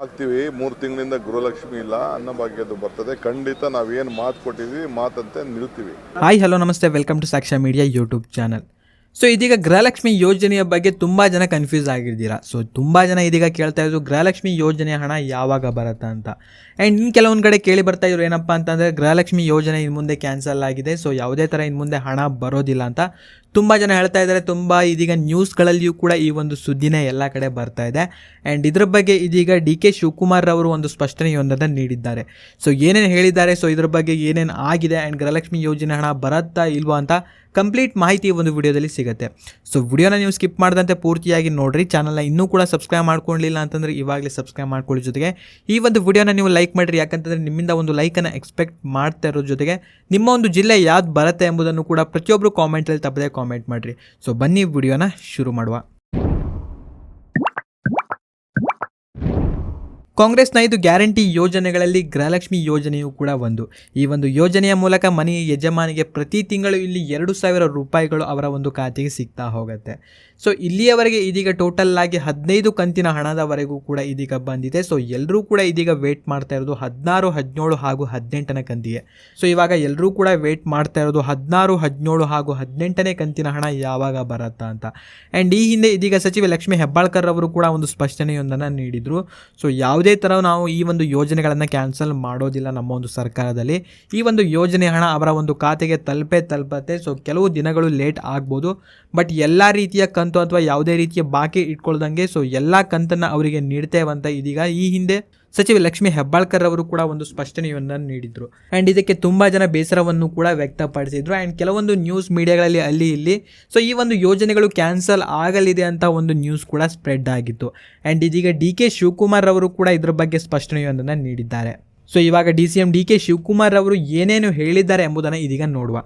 ಆಗ್ತೀವಿ, ಮೂರು ತಿಂಗಳಿಂದ ಗೃಹಲಕ್ಷ್ಮಿ ಇಲ್ಲ, ಅನ್ನಭಾಗ್ಯದ್ದು ಬರ್ತದೆ. ಖಂಡಿತ ನಾವೇನು ಮಾತು ಕೊಟ್ಟಿದ್ವಿ, ಮಾತಂತೆ ನಿಲ್ತೀವಿ. Hi hello namaste. Welcome to Saksha media YouTube channel so ಇದೀಗ ಗೃಹಲಕ್ಷ್ಮಿ ಯೋಜನೆಯ ಬಗ್ಗೆ ತುಂಬ ಜನ ಕನ್ಫ್ಯೂಸ್ ಆಗಿದ್ದೀರಾ. ಸೊ ತುಂಬ ಜನ ಇದೀಗ ಕೇಳ್ತಾ ಇದ್ರು ಗೃಹಲಕ್ಷ್ಮಿ ಯೋಜನೆಯ ಹಣ ಯಾವಾಗ ಬರುತ್ತೆ ಅಂತ. ಆ್ಯಂಡ್ ಇನ್ನು ಕೆಲವೊಂದು ಕಡೆ ಕೇಳಿ ಬರ್ತಾ ಇದ್ರು ಏನಪ್ಪ ಅಂತಂದರೆ ಗೃಹಲಕ್ಷ್ಮಿ ಯೋಜನೆ ಇನ್ನು ಮುಂದೆ ಕ್ಯಾನ್ಸಲ್ ಆಗಿದೆ. ಸೊ ಯಾವುದೇ ಥರ ಇನ್ನು ಮುಂದೆ ಹಣ ಬರೋದಿಲ್ಲ ಅಂತ ತುಂಬ ಜನ ಹೇಳ್ತಾ ಇದ್ದಾರೆ. ತುಂಬ ಇದೀಗ ನ್ಯೂಸ್ಗಳಲ್ಲಿಯೂ ಕೂಡ ಈ ಒಂದು ಸುದ್ದಿನೇ ಎಲ್ಲ ಕಡೆ ಬರ್ತಾ ಇದೆ. ಆ್ಯಂಡ್ ಇದ್ರ ಬಗ್ಗೆ ಇದೀಗ ಡಿ ಕೆ ಶಿವಕುಮಾರ್ ಅವರು ಒಂದು ಸ್ಪಷ್ಟನೆಯೊಂದನ್ನು ನೀಡಿದ್ದಾರೆ. ಸೊ ಏನೇನು ಹೇಳಿದ್ದಾರೆ? ಸೊ ಇದ್ರ ಬಗ್ಗೆ ಏನೇನು ಆಗಿದೆ? ಆ್ಯಂಡ್ ಗೃಹಲಕ್ಷ್ಮಿ ಯೋಜನೆ ಹಣ ಬರುತ್ತಾ ಇಲ್ವಾ ಅಂತ ಕಂಪ್ಲೀಟ್ ಮಾಹಿತಿ ಒಂದು ವಿಡಿಯೋದಲ್ಲಿ ಸಿಗುತ್ತೆ. ಸೊ ವಿಡಿಯೋನ ನೀವು ಸ್ಕಿಪ್ ಮಾಡದಂತೆ ಪೂರ್ತಿಯಾಗಿ ನೋಡಿರಿ. ಚಾನಲ್ನ ಇನ್ನೂ ಕೂಡ ಸಬ್ಸ್ಕ್ರೈಬ್ ಮಾಡ್ಕೊಳ್ಳಿಲ್ಲ ಅಂತಂದರೆ ಇವಾಗಲೇ ಸಬ್ಸ್ಕ್ರೈಬ್ ಮಾಡ್ಕೊಳ್ಳಿ ಜೊತೆಗೆ. ಈ ಒಂದು ವಿಡಿಯೋನ ನೀವು ಲೈಕ್ ಮಾಡಿರಿ. ಯಾಕಂತಂದರೆ ನಿಮ್ಮಿಂದ ಒಂದು ಲೈಕನ್ನು ಎಕ್ಸ್ಪೆಕ್ಟ್ ಮಾಡ್ತಾ ಇರೋ ಜೊತೆಗೆ ನಿಮ್ಮ ಒಂದು ಜಿಲ್ಲೆ ಯಾವ್ದು ಬರುತ್ತೆ ಎಂಬುದನ್ನು ಕೂಡ ಪ್ರತಿಯೊಬ್ಬರು ಕಾಮೆಂಟಲ್ಲಿ ತಪ್ಪದೆ ಕಾಮೆಂಟ್ ಮಾಡಿರಿ. ಸೊ ಬನ್ನಿ ವಿಡಿಯೋನ ಶುರು ಮಾಡುವ. ಕಾಂಗ್ರೆಸ್ನ ಐದು ಗ್ಯಾರಂಟಿ ಯೋಜನೆಗಳಲ್ಲಿ ಗೃಹಲಕ್ಷ್ಮಿ ಯೋಜನೆಯೂ ಕೂಡ ಒಂದು. ಈ ಒಂದು ಯೋಜನೆಯ ಮೂಲಕ ಮನೆಯ ಯಜಮಾನಿಗೆ ಪ್ರತಿ ತಿಂಗಳು ಇಲ್ಲಿ ಎರಡು ಸಾವಿರ ರೂಪಾಯಿಗಳು ಅವರ ಒಂದು ಖಾತೆಗೆ ಸಿಗ್ತಾ ಹೋಗುತ್ತೆ. ಸೊ, ಇಲ್ಲಿಯವರೆಗೆ ಇದೀಗ ಟೋಟಲ್ ಆಗಿ ಹದಿನೈದು ಕಂತಿನ ಹಣದವರೆಗೂ ಕೂಡ ಇದೀಗ ಬಂದಿದೆ. ಸೊ ಎಲ್ಲರೂ ಕೂಡ ಇದೀಗ ವೇಟ್ ಮಾಡ್ತಾ ಇರೋದು ಹದಿನಾರು, ಹದಿನೇಳು ಹಾಗೂ ಹದಿನೆಂಟನೇ ಕಂತಿಗೆ. ಸೊ, ಇವಾಗ ಎಲ್ಲರೂ ಕೂಡ ವೇಟ್ ಮಾಡ್ತಾ ಇರೋದು ಹದಿನಾರು, ಹದಿನೇಳು ಹಾಗೂ ಹದಿನೆಂಟನೇ ಕಂತಿನ ಹಣ ಯಾವಾಗ ಬರುತ್ತಾ ಅಂತ. ಆ್ಯಂಡ್ ಈ ಹಿಂದೆ ಇದೀಗ ಸಚಿವೆ ಲಕ್ಷ್ಮೀ ಹೆಬ್ಬಾಳ್ಕರ್ ಅವರು ಕೂಡ ಒಂದು ಸ್ಪಷ್ಟನೆಯೊಂದನ್ನು ನೀಡಿದರು. ಸೊ ಯಾವುದೇ ಥರ ನಾವು ಈ ಒಂದು ಯೋಜನೆಗಳನ್ನು ಕ್ಯಾನ್ಸಲ್ ಮಾಡೋದಿಲ್ಲ ನಮ್ಮ ಒಂದು ಸರ್ಕಾರದಲ್ಲಿ. ಈ ಒಂದು ಯೋಜನೆ ಹಣ ಅವರ ಒಂದು ಖಾತೆಗೆ ತಲುಪೇ ತಲುಪತ್ತೆ. ಸೊ ಕೆಲವು ದಿನಗಳು ಲೇಟ್ ಆಗ್ಬೋದು. ಬಟ್ ಎಲ್ಲ ರೀತಿಯ ಕಂತು ಅಥವಾ ಯಾವುದೇ ರೀತಿಯ ಬಾಕಿ ಇಟ್ಕೊಳ್ದಂಗೆ ಸೊ ಎಲ್ಲ ಕಂತನ್ನು ಅವರಿಗೆ ನೀಡ್ತೇವಂತ ಇದೀಗ ಈ ಹಿಂದೆ. ಸಚಿವೆ ಲಕ್ಷ್ಮಿ ಹೆಬ್ಬಾಳ್ಕರ್ ಅವರು ಕೂಡ ಒಂದು ಸ್ಪಷ್ಟನೆಯನ್ನು ನೀಡಿದ್ರು. ಆ್ಯಂಡ್ ಇದಕ್ಕೆ ತುಂಬ ಜನ ಬೇಸರವನ್ನು ಕೂಡ ವ್ಯಕ್ತಪಡಿಸಿದ್ರು. ಆ್ಯಂಡ್ ಕೆಲವೊಂದು ನ್ಯೂಸ್ ಮೀಡಿಯಾಗಳಲ್ಲಿ ಅಲ್ಲಿ, ಇಲ್ಲಿ ಸೊ ಈ ಒಂದು ಯೋಜನೆಗಳು ಕ್ಯಾನ್ಸಲ್ ಆಗಲಿದೆ ಅಂತ ಒಂದು ನ್ಯೂಸ್ ಕೂಡ ಸ್ಪ್ರೆಡ್ ಆಗಿತ್ತು. ಆ್ಯಂಡ್ ಇದೀಗ ಡಿ ಕೆ ಶಿವಕುಮಾರ್ ಅವರು ಕೂಡ ಇದ್ರ ಬಗ್ಗೆ ಸ್ಪಷ್ಟನೆಯೊಂದನ್ನು ನೀಡಿದ್ದಾರೆ. ಸೊ ಇವಾಗ D C M D K Shivakumar ಅವರು ಏನೇನು ಹೇಳಿದ್ದಾರೆ ಎಂಬುದನ್ನು ಇದೀಗ ನೋಡುವ.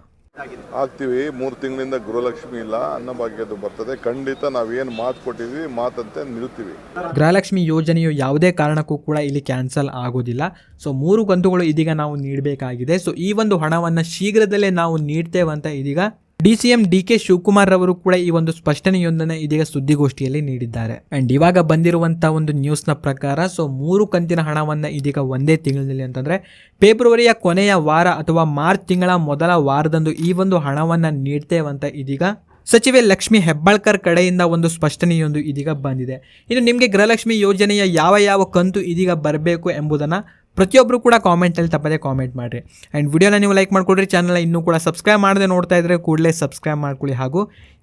ಆಗ್ತೀವಿ. ಮೂರು ತಿಂಗಳಿಂದ ಗೃಹಲಕ್ಷ್ಮಿ ಇಲ್ಲ ಅನ್ನಭಾಗ್ಯದ್ದು ಬರ್ತದೆ. ಖಂಡಿತ ನಾವೇನು ಮಾತು ಕೊಟ್ಟಿದ್ವಿ, ಮಾತಂತೆ ನಿಲ್ತೀವಿ. ಗೃಹಲಕ್ಷ್ಮಿ ಯೋಜನೆಯು ಯಾವುದೇ ಕಾರಣಕ್ಕೂ ಕೂಡ ಇಲ್ಲಿ ಕ್ಯಾನ್ಸಲ್ ಆಗೋದಿಲ್ಲ. ಸೊ, ಮೂರು ಕಂತುಗಳು ಇದೀಗ ನಾವು ನೀಡಬೇಕಾಗಿದೆ. ಸೊ, ಈ ಒಂದು ಹಣವನ್ನು ಶೀಘ್ರದಲ್ಲೇ ನಾವು ನೀಡ್ತೇವೆ ಅಂತ ಇದೀಗ ಡಿ ಡಿಕೆ ಶಿವಕುಮಾರ್ ಅವರು ಕೂಡ ಈ ಒಂದು ಸ್ಪಷ್ಟನೆಯೊಂದನ್ನು ಇದೀಗ ಸುದ್ದಿಗೋಷ್ಠಿಯಲ್ಲಿ ನೀಡಿದ್ದಾರೆ. ಅಂಡ್ ಇವಾಗ ಬಂದಿರುವಂತಹ ಒಂದು ನ್ಯೂಸ್ನ ಪ್ರಕಾರ ಸೊ ಮೂರು ಕಂತಿನ ಹಣವನ್ನು ಇದೀಗ ಒಂದೇ ತಿಂಗಳಿನಲ್ಲಿ ಅಂತಂದ್ರೆ, ಫೆಬ್ರವರಿಯ ಕೊನೆಯ ವಾರ ಅಥವಾ ಮಾರ್ಚ್ ತಿಂಗಳ ಮೊದಲ ವಾರದಂದು ಈ ಒಂದು ಹಣವನ್ನು ನೀಡ್ತೇವಂತ ಇದೀಗ ಸಚಿವೆ ಲಕ್ಷ್ಮಿ ಹೆಬ್ಬಾಳ್ಕರ್ ಕಡೆಯಿಂದ ಒಂದು ಸ್ಪಷ್ಟನೆಯೊಂದು ಇದೀಗ ಬಂದಿದೆ. ಇನ್ನು ನಿಮಗೆ ಗೃಹಲಕ್ಷ್ಮಿ ಯೋಜನೆಯ ಯಾವ ಯಾವ ಕಂತು ಇದೀಗ ಬರಬೇಕು ಎಂಬುದನ್ನು ಪ್ರತಿಯೊಬ್ಬರು ಕೂಡ ಕಾಮೆಂಟಲ್ಲಿ ತಪ್ಪದೆ ಕಾಮೆಂಟ್ ಮಾಡಿರಿ. ಆ್ಯಂಡ್ ವಿಡಿಯೋನ ನೀವು ಲೈಕ್ ಮಾಡಿಕೊಡ್ರಿ ಚಾನಲ್ನ ಇನ್ನೂ ಕೂಡ ಸಬ್ಸ್ಕ್ರೈಬ್ ಮಾಡದೆ ನೋಡ್ತಾ ಇದ್ದರೆ ಕೂಡಲೇ ಸಬ್ಸ್ಕ್ರೈಬ್ ಮಾಡ್ಕೊಳ್ಳಿ ಹಾಗೂ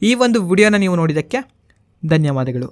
ಈ ಒಂದು ವಿಡಿಯೋನ ನೀವು ನೋಡಿದ್ದಕ್ಕೆ ಧನ್ಯವಾದಗಳು.